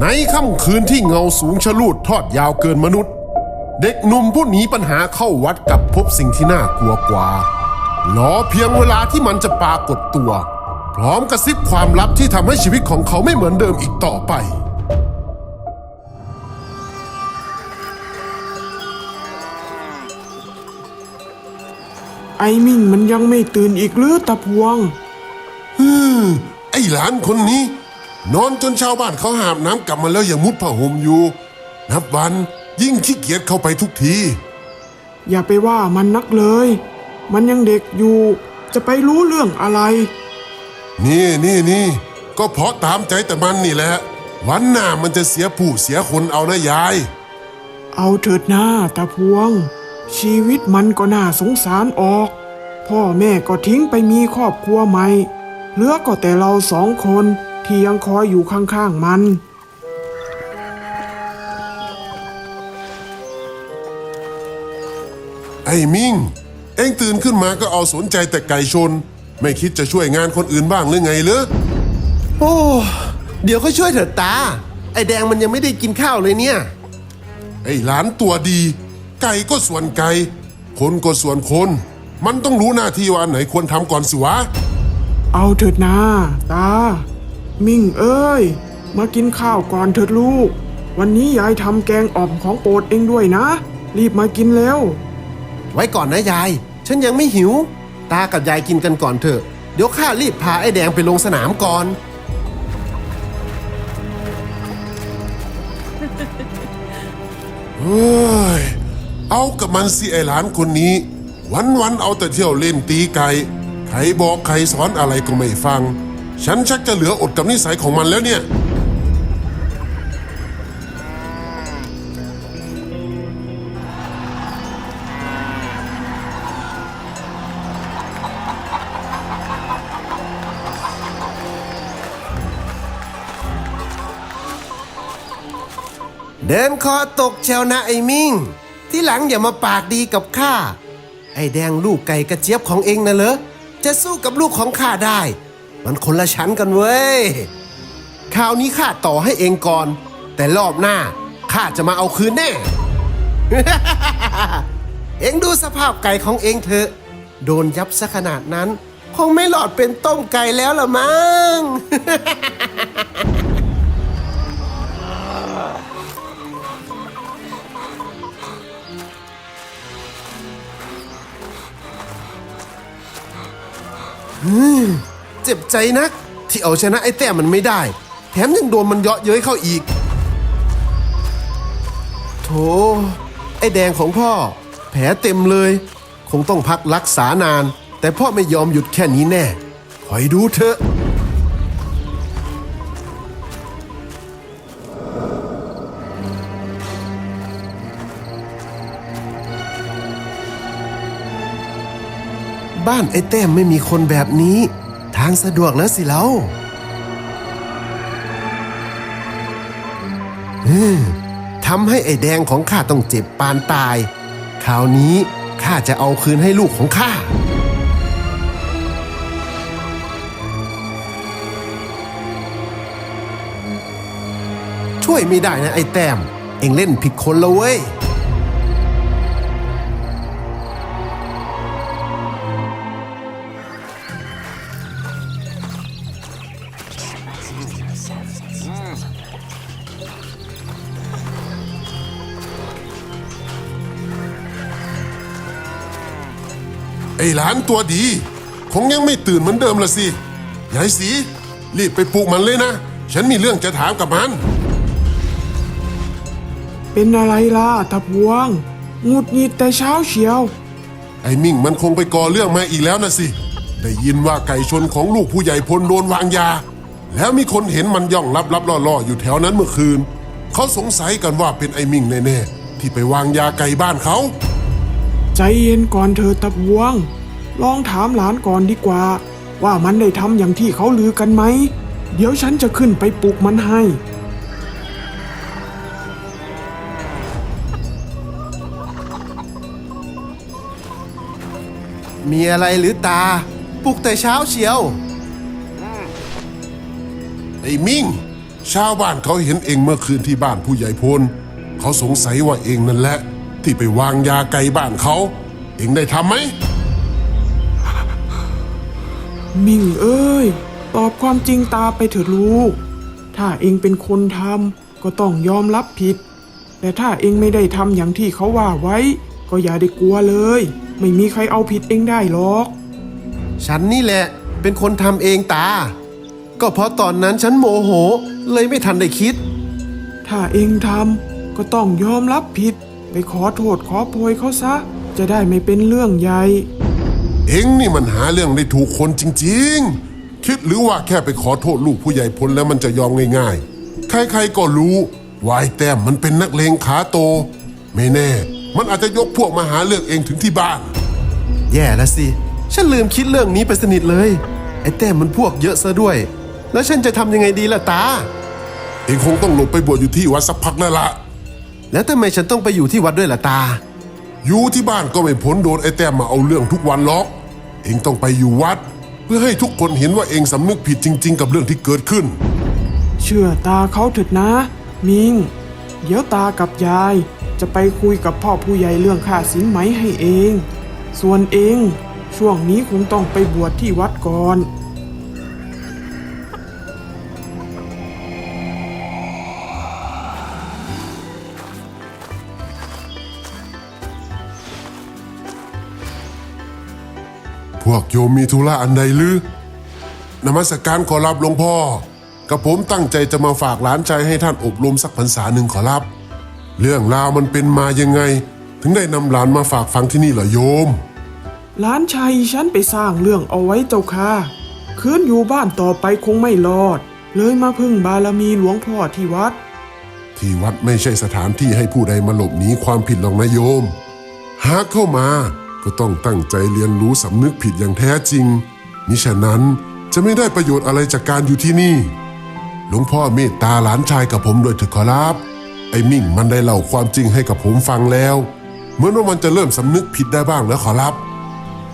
ในค่ำคืนที่เงาสูงชะลูดทอดยาวเกินมนุษย์ เด็กหนุ่มผู้หนีปัญหาเข้าวัดกลับพบสิ่งที่น่ากลัวกว่ารอเพียงเวลาที่มันจะปรากฏตัว พร้อมกระซิบความลับที่ทำให้ชีวิตของเขาไม่เหมือนเดิมอีกต่อไป ไอ้มิ่งมันยังไม่ตื่นอีกหรือตาพวงอืมไอ้หลานคนนี้ นอนจนชาวบ้านเขาหาบน้ำกลับมาแล้วยังมุดผ้าห่มอยู่ นับวันยิ่งขี้เกียจเข้าไปทุกที อย่าไปว่ามันนักเลย มันยังเด็กอยู่ จะไปรู้เรื่องอะไร นี่นี่นี่ก็เพราะตามใจแต่มันนี่แหละ วันหน้ามันจะเสียผู้เสียคนเอานะยาย เอาเถิดหน้าตาพวง ชีวิตมันก็น่าสงสารออก พ่อแม่ก็ทิ้งไปมีครอบครัวใหม่เหลือก็แต่เราสองคน ที่ยังคอยอยู่ข้างๆมัน ไอ้มิง เอ็งตื่นขึ้นมาก็เอาสนใจแต่ไก่ชน ไม่คิดจะช่วยงานคนอื่นบ้างหรือไงเหรอโอ้เดี๋ยวก็ช่วยเถิดตา ไอแดงมันยังไม่ได้กินข้าวเลยเนี่ย ไอ้หลานตัวดี ไก่ก็ส่วนไก่ คนก็ส่วนคน มันต้องรู้หน้าที่ว่าอันไหนควรทำก่อนสิวะ เอาเถิดนาตา มิ่งเอ้ย มากินข้าวก่อนเถิดลูก วันนี้ยายทำแกงอ่อมของโปรดเองด้วยนะ รีบมากินแล้ว ไว้ก่อนนะยาย ฉันยังไม่หิว ตากับยายกินกันก่อนเถอะ เดี๋ยวข้ารีบพาไอ้แดงไปลงสนามก่อน เฮ้ย เอากับมันสิไอ้หลานคนนี้ วันวันๆเอาแต่เที่ยวเล่นตีไก่ ใครบอกใครสอนอะไรก็ไม่ฟัง ฉันชักจะเหลืออดกับนิสัยของมันแล้วเนี่ย เดินคอตกเชวนะไอ้มิงที่หลังอย่ามาปากดีกับข้า ไอ้แดงลูกไก่กระเจี๊ยบของเองนะเหรอจะสู้กับลูกของข้าได้ มันคนละชั้นกันเว้ย คราวนี้ข้าต่อให้เองก่อน แต่รอบหน้าข้าจะมาเอาคืนแน่ เองดูสภาพไก่ของเองเถอะ โดนยับซะขนาดนั้น คงไม่หลอดเป็นต้มไก่แล้วละมั้ง เจ็บใจนัก ที่เอาชนะไอ้แต้มมันไม่ได้ แถมยังโดนมันเยาะเย้ยเข้าอีก โถ ไอ้แดงของพ่อ แผลเต็มเลย คงต้องพักรักษานาน แต่พ่อไม่ยอมหยุดแค่นี้แน่คอยดูเถอะบ้านไอ้แต้มไม่มีคนแบบนี้ ทางสะดวกแล้วสิเราทำให้ไอ้แดงของข้าต้องเจ็บปานตาย คราวนี้ข้าจะเอาคืนให้ลูกของข้าช่วยไม่ได้นะไอ้แต้ม เอ็งเล่นผิดคนแล้วเว้ย หลานตัวดี คงยังไม่ตื่นเหมือนเดิมละสิยายสีรีบไปปลุกมันเลยนะ ฉันมีเรื่องจะถามกับมัน เป็นอะไรล่ะตาพวงหงุดหงิดแต่เช้าเชียว ไอ้มิ่งมันคงไปก่อเรื่องมาอีกแล้วนะสิ ได้ยินว่าไก่ชนของลูกผู้ใหญ่พลโดนวางยา แล้วมีคนเห็นมันย่องลับลับๆล่อๆอยู่แถวนั้นเมื่อคืน เขาสงสัยกันว่าเป็นไอ้มิ่งแน่ๆที่ไปวางยาไก่บ้านเขา ใจเย็นก่อนเธอตะพวง ลองถามหลานก่อนดีกว่า ว่ามันได้ทำอย่างที่เขาลือกันไหม เดี๋ยวฉันจะขึ้นไปปลุกมันให้ มีอะไรหรือตา ปลุกแต่เช้าเชียวไอ้มิ่ง ชาวบ้านเขาเห็นเองเมื่อคืนที่บ้านผู้ใหญ่พล เขาสงสัยว่าเองนั่นแหละ ที่ไปวางยาไกลบ้านเขา เองได้ทำไหม มิ่งเอ้ย ตอบความจริงตาไปเถอะลูก ถ้าเองเป็นคนทำก็ต้องยอมรับผิด แต่ถ้าเองไม่ได้ทำอย่างที่เขาว่าไว้ ก็อย่าได้กลัวเลย ไม่มีใครเอาผิดเองได้หรอก ฉันนี่แหละเป็นคนทำเองตา ก็เพราะตอนนั้นฉันโมโหเลยไม่ทันได้คิด ถ้าเองทำก็ต้องยอมรับผิด ไปขอโทษขอโพยเขาซะ จะได้ไม่เป็นเรื่องใหญ่ เองนี่มันหาเรื่องได้ถูกคนจริงๆ คิดหรือว่าแค่ไปขอโทษลูกผู้ใหญ่พลแล้วมันจะยอมง่ายๆ ใครๆก็รู้วายแต้มมันเป็นนักเลงขาโต ไม่แน่ มันอาจจะยกพวกมาหาเรื่องเองถึงที่บ้าน แย่แล้วสิ ฉันลืมคิดเรื่องนี้ไปสนิทเลย ไอ้แต้มมันพวกเยอะซะด้วย แล้วฉันจะทำยังไงดีล่ะตา เองคงต้องหลบไปบวชอยู่ที่วัดสักพักแล้วละแล้วทำไมฉันต้องไปอยู่ที่วัดด้วยล่ะตา อยู่ที่บ้านก็ไม่พ้นโดนไอ้แต้มมาเอาเรื่องทุกวันหรอก เองต้องไปอยู่วัด เพื่อให้ทุกคนเห็นว่าเองสำนึกผิดจริง ๆ กับเรื่องที่เกิดขึ้น เชื่อตาเขาเถิดนะ มิง เดี๋ยวตากับยาย จะไปคุยกับพ่อผู้ใหญ่เรื่องค่าสินไหมให้เอง ส่วนเอง ช่วงนี้คงต้องไปบวชที่วัดก่อน วกโยมมีธุระอันใดหรือนมัสการขอรับหลวงพ่อกับผมตั้งใจจะมาฝากหลานชายให้ท่านอบรมสักพรรษาหนึ่งขอรับ เรื่องราวมันเป็นมายังไง ถึงได้นำหลานมาฝากฟังที่นี่เหรอโยม หลานชายฉันไปสร้างเรื่องเอาไว้เจ้าค่ะคืนอยู่บ้านต่อไปคงไม่รอด เลยมาพึ่งบารมีหลวงพ่อที่วัด ที่วัดไม่ใช่สถานที่ให้ผู้ใดมาหลบหนีความผิดหรอกนะโยม หากเข้ามา ก็ต้องตั้งใจเรียนรู้สำนึกผิดอย่างแท้จริง มิฉะนั้นจะไม่ได้ประโยชน์อะไรจากการอยู่ที่นี่ หลวงพ่อเมตตาหลานชายกับผมโดยเถิดขอรับ ไอ้มิ่งมันได้เล่าความจริงให้กับผมฟังแล้ว เหมือนว่ามันจะเริ่มสำนึกผิดได้บ้างแล้วขอรับ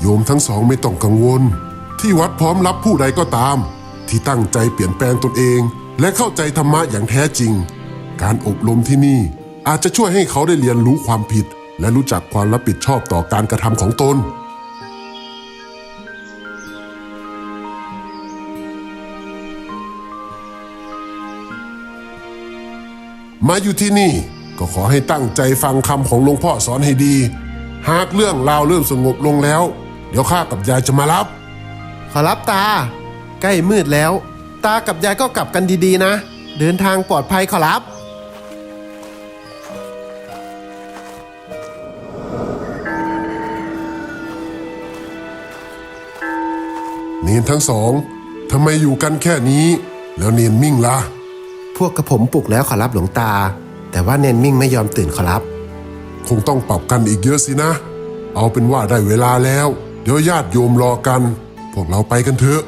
โยมทั้งสองไม่ต้องกังวล ที่วัดพร้อมรับผู้ใดก็ตาม ที่ตั้งใจเปลี่ยนแปลงตนเอง และเข้าใจธรรมะอย่างแท้จริง การอบรมที่นี่อาจจะช่วยให้เขาได้เรียนรู้ความผิด และรู้จักความรับผิดชอบต่อการกระทำของตน มาอยู่ที่นี่ก็ขอให้ตั้งใจฟังคำของหลวงพ่อสอนให้ดี หากเรื่องราวเริ่มสงบลงแล้ว เดี๋ยวข้ากับยายจะมารับ ขอรับตา ใกล้มืดแล้ว ตากับยายก็กลับกันดีๆนะ เดินทางปลอดภัยขอรับ นนทั้งสองทำไมอยู่กันแค่นี้ แล้วเนนมิ่งล่ะ พวกกระผมปลุกแล้วขอรับหลวงตา แต่ว่าเนนมิ่งไม่ยอมตื่นขอรับ คงต้องปรับกันอีกเยอะสินะ เอาเป็นว่าได้เวลาแล้ว เดี๋ยวญาติโยมรอกัน พวกเราไปกันเถอะ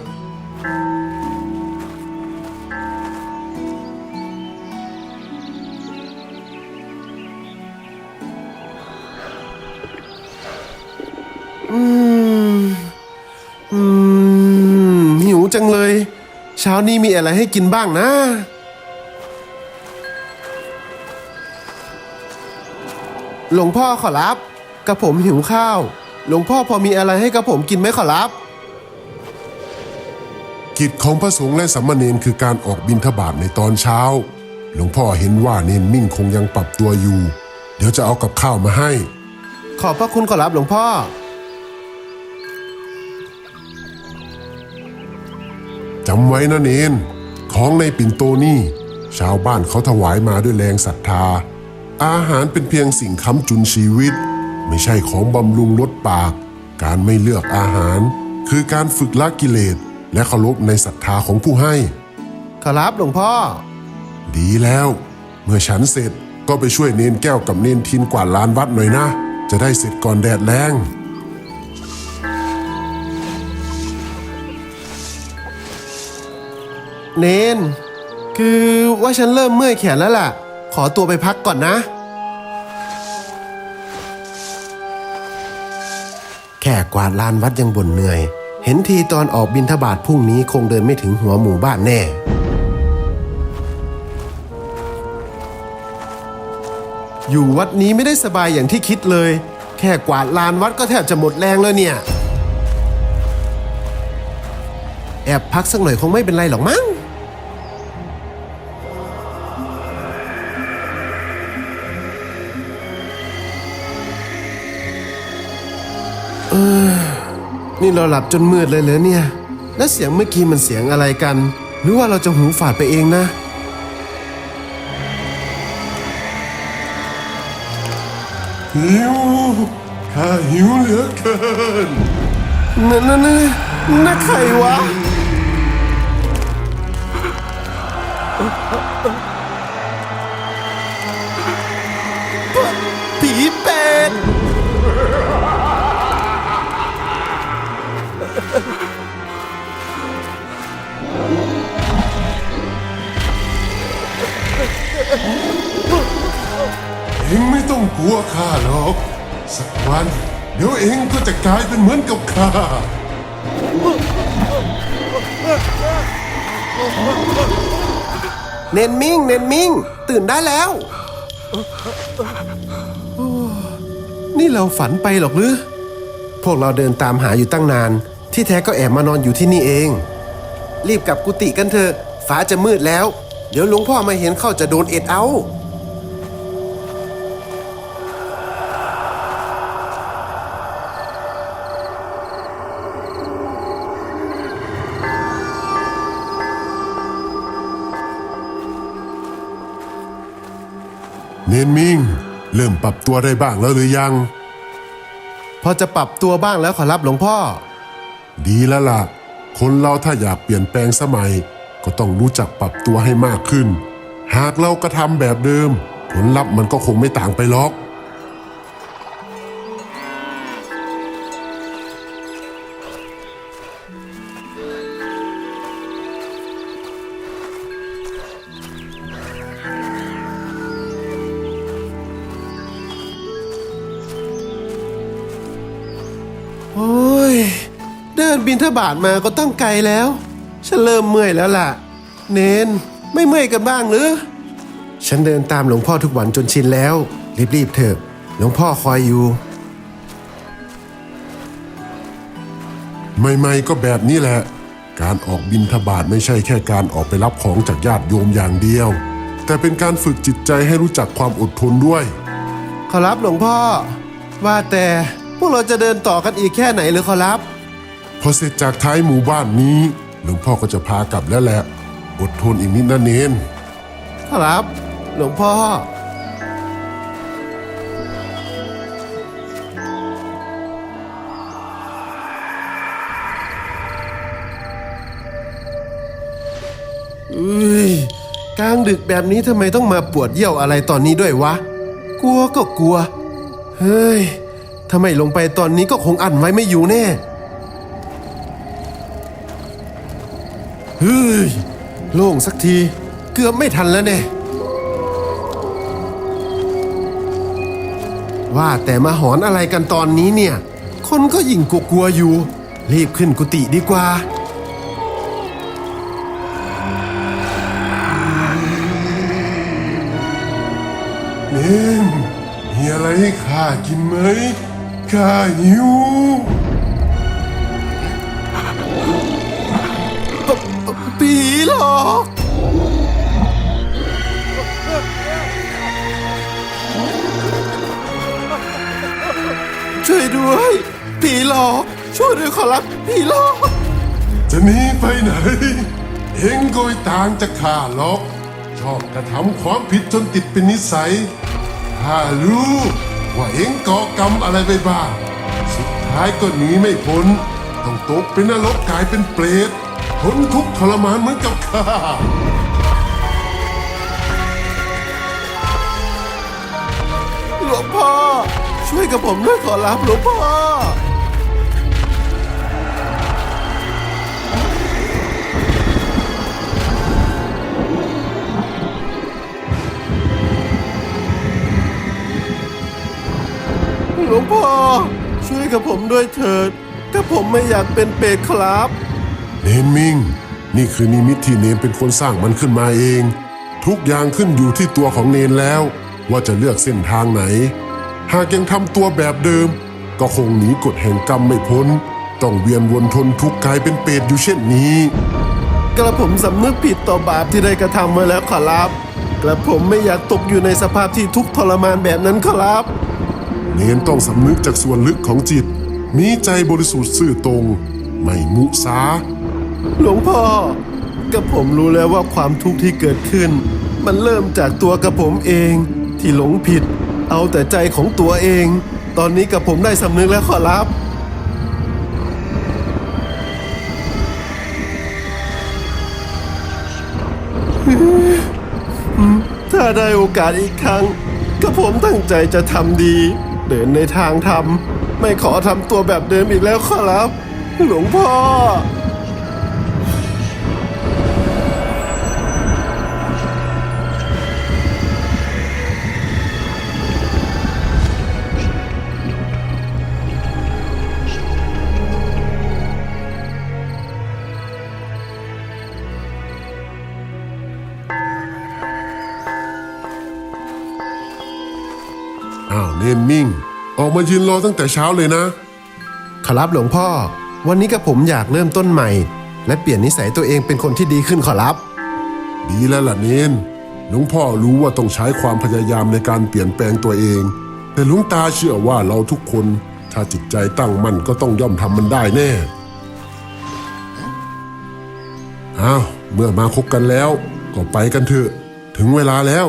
เช้านี้มีอะไรให้กินบ้างนะ หลวงพ่อขอรับกระผมหิวข้าว หลวงพ่อพอมีอะไรให้กระผมกินไหมขอรับ กิจของพระสงฆ์และสามเณรคือการออกบิณฑบาตในตอนเช้า หลวงพ่อเห็นว่าเนนมิ่งคงยังปรับตัวอยู่ เดี๋ยวจะเอากับข้าวมาให้ ขอบพระคุณขอรับหลวงพ่อ จำไว้นะเนน ของในปิ่นโตนี่ ชาวบ้านเขาถวายมาด้วยแรงศรัทธา อาหารเป็นเพียงสิ่งค้ำจุนชีวิต ไม่ใช่ของบำรุงลดปาก การไม่เลือกอาหาร คือการฝึกละกิเลส และเคารพในศรัทธาของผู้ให้ ขอรับหลวงพ่อ ดีแล้ว เมื่อฉันเสร็จก็ไปช่วยเนนแก้วกับเนนทินกวาดลานวัดหน่อยนะ จะได้เสร็จก่อนแดดแรง เนน คือว่าฉันเริ่มเมื่อยแขนแล้วล่ะ ขอตัวไปพักก่อนนะ แค่กวาดลานวัดยังบ่นเหนื่อย เห็นทีตอนออกบินทบาทพรุ่งนี้คงเดินไม่ถึงหัวหมู่บ้านแน่อยู่วัดนี้ไม่ได้สบายอย่างที่คิดเลย แค่กวาดลานวัดก็แทบจะหมดแรงแล้วเนี่ย แอบพักสักหน่อยคงไม่เป็นไรหรอกมั้ง นี่เราหลับจนมืดเลยเหรอเนี่ย แล้วเสียงเมื่อกี้มันเสียงอะไรกัน หรือว่าเราจะหูฝาดไปเองนะ หิวข้าหิวเหลือเกินนั่นนั่นนั่นนั่นใครวะ เองไม่ต้องกลัวข้าหรอก สักวัน เดี๋ยวเองก็จะกลายเป็นเหมือนกับข้าเนนมิงเนนมิง ตื่นได้แล้ว นี่เราฝันไปหรอกหรือ พวกเราเดินตามหาอยู่ตั้งนาน ที่แท้ก็แอบมานอนอยู่ที่นี่เอง รีบกลับกุฏิกันเถอะ ฟ้าจะมืดแล้ว เดี๋ยวหลวงพ่อมาเห็นเข้าจะโดนเอ็ดเอาเนนมิง เริ่มปรับตัวได้บ้างแล้วหรือยัง พอจะปรับตัวบ้างแล้วขอรับหลวงพ่อ ดีแล้วล่ะ คนเราถ้าอยากเปลี่ยนแปลงสมัย ก็ต้องรู้จักปรับตัวให้มากขึ้น หากเรากระทำแบบเดิม ผลลัพธ์มันก็คงไม่ต่างไปหรอก โอ้ย เดินบินทบาทมาก็ต้องไกลแล้ว ฉันเริ่มเมื่อยแล้วล่ะ เนน ไม่เมื่อยกันบ้างหรือ ฉันเดินตามหลวงพ่อทุกวันจนชินแล้ว รีบๆเถอะ หลวงพ่อคอยอยู่ ใหม่ๆก็แบบนี้แหละ การออกบินทบาทไม่ใช่แค่การออกไปรับของจากญาติโยมอย่างเดียว แต่เป็นการฝึกจิตใจให้รู้จักความอดทนด้วย ขอรับหลวงพ่อ ว่าแต่พวกเราจะเดินต่อกันอีกแค่ไหนหรือขอรับ พอเสร็จจากท้ายหมู่บ้านนี้ หลวงพ่อก็จะพากลับแล้วแหละ อดทนอีกนิดนะเนนขอรับ หลวงพ่อเอ้ยกลางดึกแบบนี้ทำไมต้องมาปวดเยี่ยวอะไรตอนนี้ด้วยวะ กลัวก็กลัว เฮ้ย ถ้าไม่ลงไปตอนนี้ก็คงอั้นไว้ไม่อยู่แน่ เฮ้ย โล่งสักที เกือบไม่ทันแล้วเนี่ยว่าแต่มาหอนอะไรกันตอนนี้เนี่ย คนก็ยิ่งกลัวๆอยู่ รีบขึ้นกุฏิดีกว่า เนนมีอะไรให้ข้ากินไหม ข้าหิว ปีหลอก ช่วยด้วย ผีหลอก ช่วยด้วยขอรับผีหลอก จะหนีไปไหน เองก็ไม่ต่างจากข้าหรอก ชอบกระทำความผิดจนติดเป็นนิสัยข้ารู้ว่าเองก่อกรรมอะไรไปบ้าง สุดท้ายก็หนีไม่พ้น ต้องตกเป็นนรกกลายเป็นเปรต ทนทุกข์ทรมานเหมือนกับข้าหลวงพ่อ ช่วยกับผมด้วยขอรับหลวงพ่อ หลวงพ่อ ช่วยกับผมด้วยเถิดถ้าผมไม่อยากเป็นเปรตครับ เนนมิงนี่คือนิมิตที่เนนเป็นคนสร้างมันขึ้นมาเอง ทุกอย่างขึ้นอยู่ที่ตัวของเนนแล้ว ว่าจะเลือกเส้นทางไหน หากยังทำตัวแบบเดิม ก็คงหนีกฎแห่งกรรมไม่พ้น ต้องเวียนวนทนทุกข์กลายเป็นเปรตอยู่เช่นนี้ กระผมสำนึกผิดต่อบาปที่ได้กระทำมาแล้วขอรับ กระผมไม่อยากตกอยู่ในสภาพที่ทุกข์ทรมานแบบนั้นขอรับ เน้นต้องสำนึกจากส่วนลึกของจิต มีใจบริสุทธิ์ซื่อตรง ไม่มุสา หลวงพ่อกระผมรู้แล้วว่าความทุกข์ที่เกิดขึ้น มันเริ่มจากตัวกระผมเองที่หลงผิด เอาแต่ใจของตัวเอง ตอนนี้กระผมได้สำนึกแล้วขอรับถ้าได้โอกาสอีกครั้งกระผมตั้งใจจะทำดี เดินในทางธรรม ไม่ขอทำตัวแบบเดิมอีกแล้วขอรับ หลวงพ่อ มายืนรอตั้งแต่เช้าเลยนะ ขอรับหลวงพ่อ วันนี้กับผมอยากเริ่มต้นใหม่ และเปลี่ยนนิสัยตัวเองเป็นคนที่ดีขึ้นขอรับ ดีแล้วล่ะเน้นหลวงพ่อรู้ว่าต้องใช้ความพยายามในการเปลี่ยนแปลงตัวเอง แต่หลวงตาเชื่อว่าเราทุกคน ถ้าจิตใจตั้งมั่นก็ต้องย่อมทำมันได้แน่อ้าวเมื่อมาคบกันแล้ว ก็ไปกันเถอะ ถึงเวลาแล้ว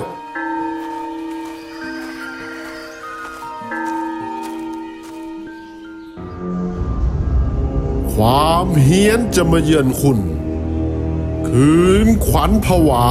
ความเฮี้ยนจะมาเยือนคุณ คืนขวัญผวา